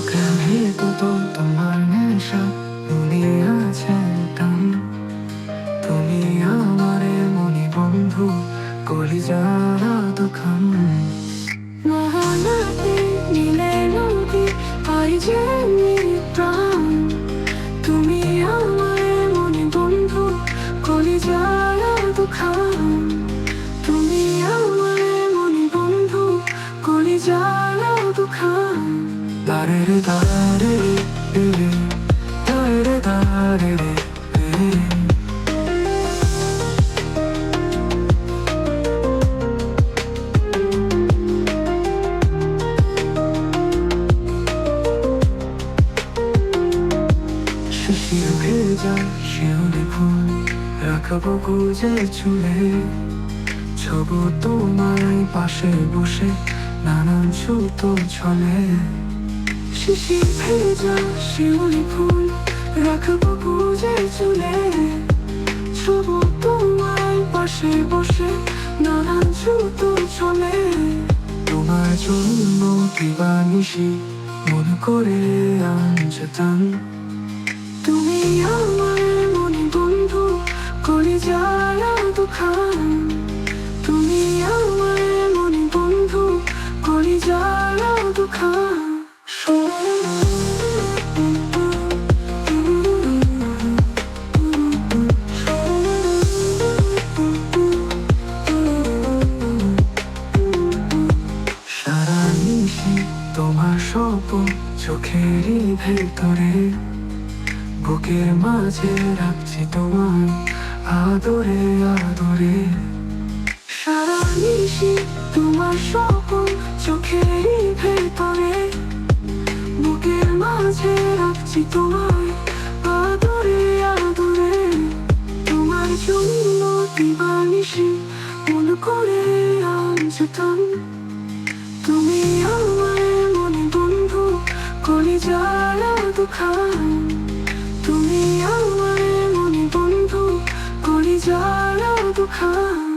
প্রেমে কত তোমার নেশা দুনিয়া আছে টান তুমি আমার মনি বন্ধু কলিজারা দোকান মহানদী নীলে নদী পাই যে প্রাণ তুমি আমার মনে বন্ধু, কলিজার দুখান। শিশির শিউলি ফুল রাখাবো গুজে চুলে। ছবু তোমার পাশে বসে নানান সুতো ছলে। শিশির ভেজা শিউলি ফুল রাখব বুঝে চুলে। ছবু তোমার পাশে বসে, নানান ছুতো চলে। তোমার জন্য দিবানিশি মন করে আনজতান তুমি আমার মনে বন্ধু করে যারা দুখান চোখেরই ভেতরে, বুকের মাঝে রাখছি তোমার আদরে আদরে। সারা নিশি তোমার স্বপন চোখের ভেতরে, বুকের মাঝে রাখছি তোমার আদরে আদরে। তোমার জন্য দিবানিশি মন করে আনজতাম তুমি আমার মনে বন্ধু করি যারা দুখান।